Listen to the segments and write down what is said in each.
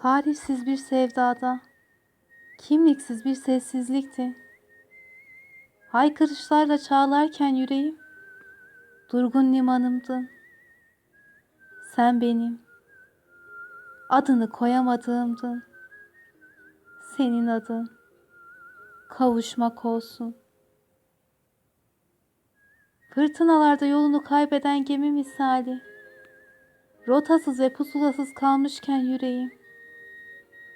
Tarifsiz bir sevdada, kimliksiz bir sessizlikti. Haykırışlarla çağlarken yüreğim, durgun limanımdın. Sen benim, adını koyamadığımdın. Senin adın, kavuşmak olsun. Fırtınalarda yolunu kaybeden gemi misali, rotasız ve pusulasız kalmışken yüreğim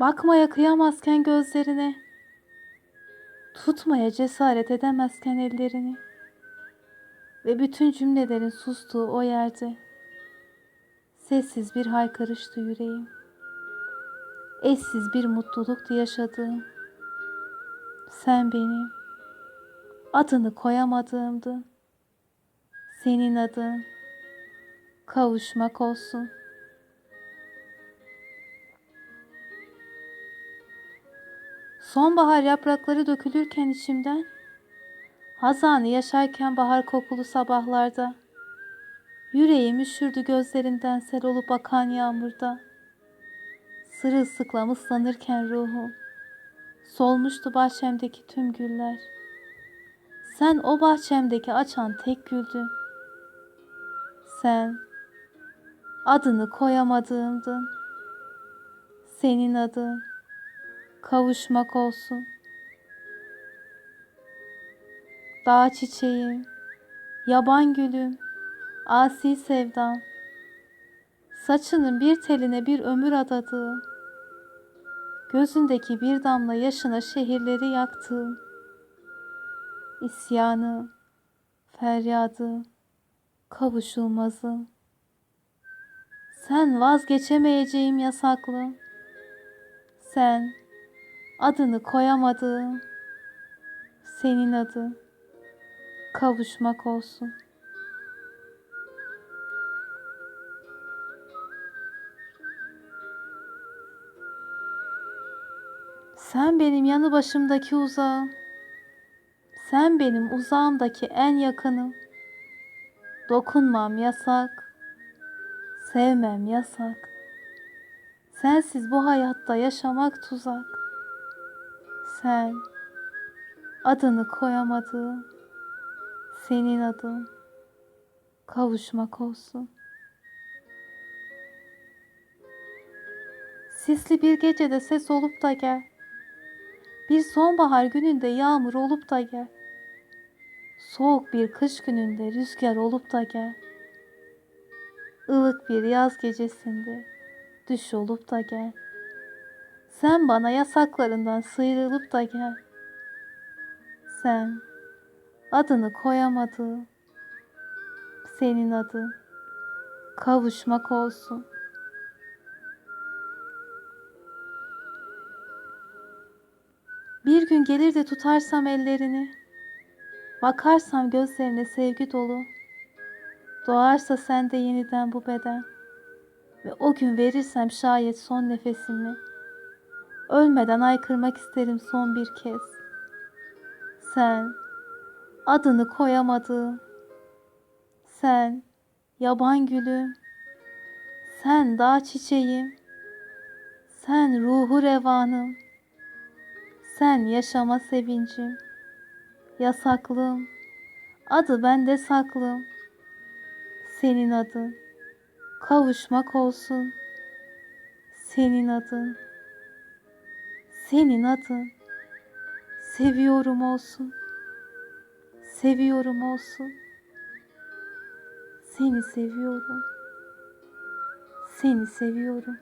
Bakmaya kıyamazken gözlerine, tutmaya cesaret edemezken ellerini ve bütün cümlelerin sustuğu o yerde sessiz bir haykırıştı yüreğim. Eşsiz bir mutluluktu yaşadığım. Sen benim adını koyamadığımdın. Senin adın kavuşmak olsun.'' Sonbahar yaprakları dökülürken içimden, hazanı yaşarken bahar kokulu sabahlarda, yüreğim üşürdü gözlerinden sel olup akan yağmurda. Sırılsıklam ıslanırken ruhum, solmuştu bahçemdeki tüm güller. Sen o bahçemdeki açan tek güldün. Sen adını koyamadığımdın. Senin adın kavuşmak olsun. Dağ çiçeğim, yaban gülüm, asi sevdam, saçının bir teline bir ömür adadığım, gözündeki bir damla yaşına şehirleri yaktığım, isyanı, feryadı, kavuşulmazım. Sen vazgeçemeyeceğim yasaklı. Sen adını koyamadığım senin adın kavuşmak olsun. Sen benim yanı başımdaki uzağım. Sen benim uzağımdaki en yakınım. Dokunmam yasak. Sevmem yasak. Sensiz bu hayatta yaşamak tuzak sen adını koyamadığım senin adın kavuşmak olsun. Sisli bir gecede ses olup da gel. Bir sonbahar gününde yağmur olup da gel. Soğuk bir kış gününde rüzgar olup da gel. Ilık bir yaz gecesinde düş olup da gel. Sen bana yasaklarından sıyrılıp da gel. Sen adını koyamadığım senin adın kavuşmak olsun. Bir gün gelir de tutarsam ellerini, bakarsam gözlerine sevgi dolu, doğarsa sende yeniden bu beden ve o gün verirsem şayet son nefesimi, Ölmeden aykırmak isterim son bir kez. Sen adını koyamadığım, sen yaban gülüm, sen dağ çiçeğim, sen ruhu revanım, sen yaşama sevincim, yasaklım, adı bende saklım, senin adın, kavuşmak olsun, senin adın. Senin adın seviyorum olsun. Seviyorum olsun. Seni seviyorum. Seni seviyorum.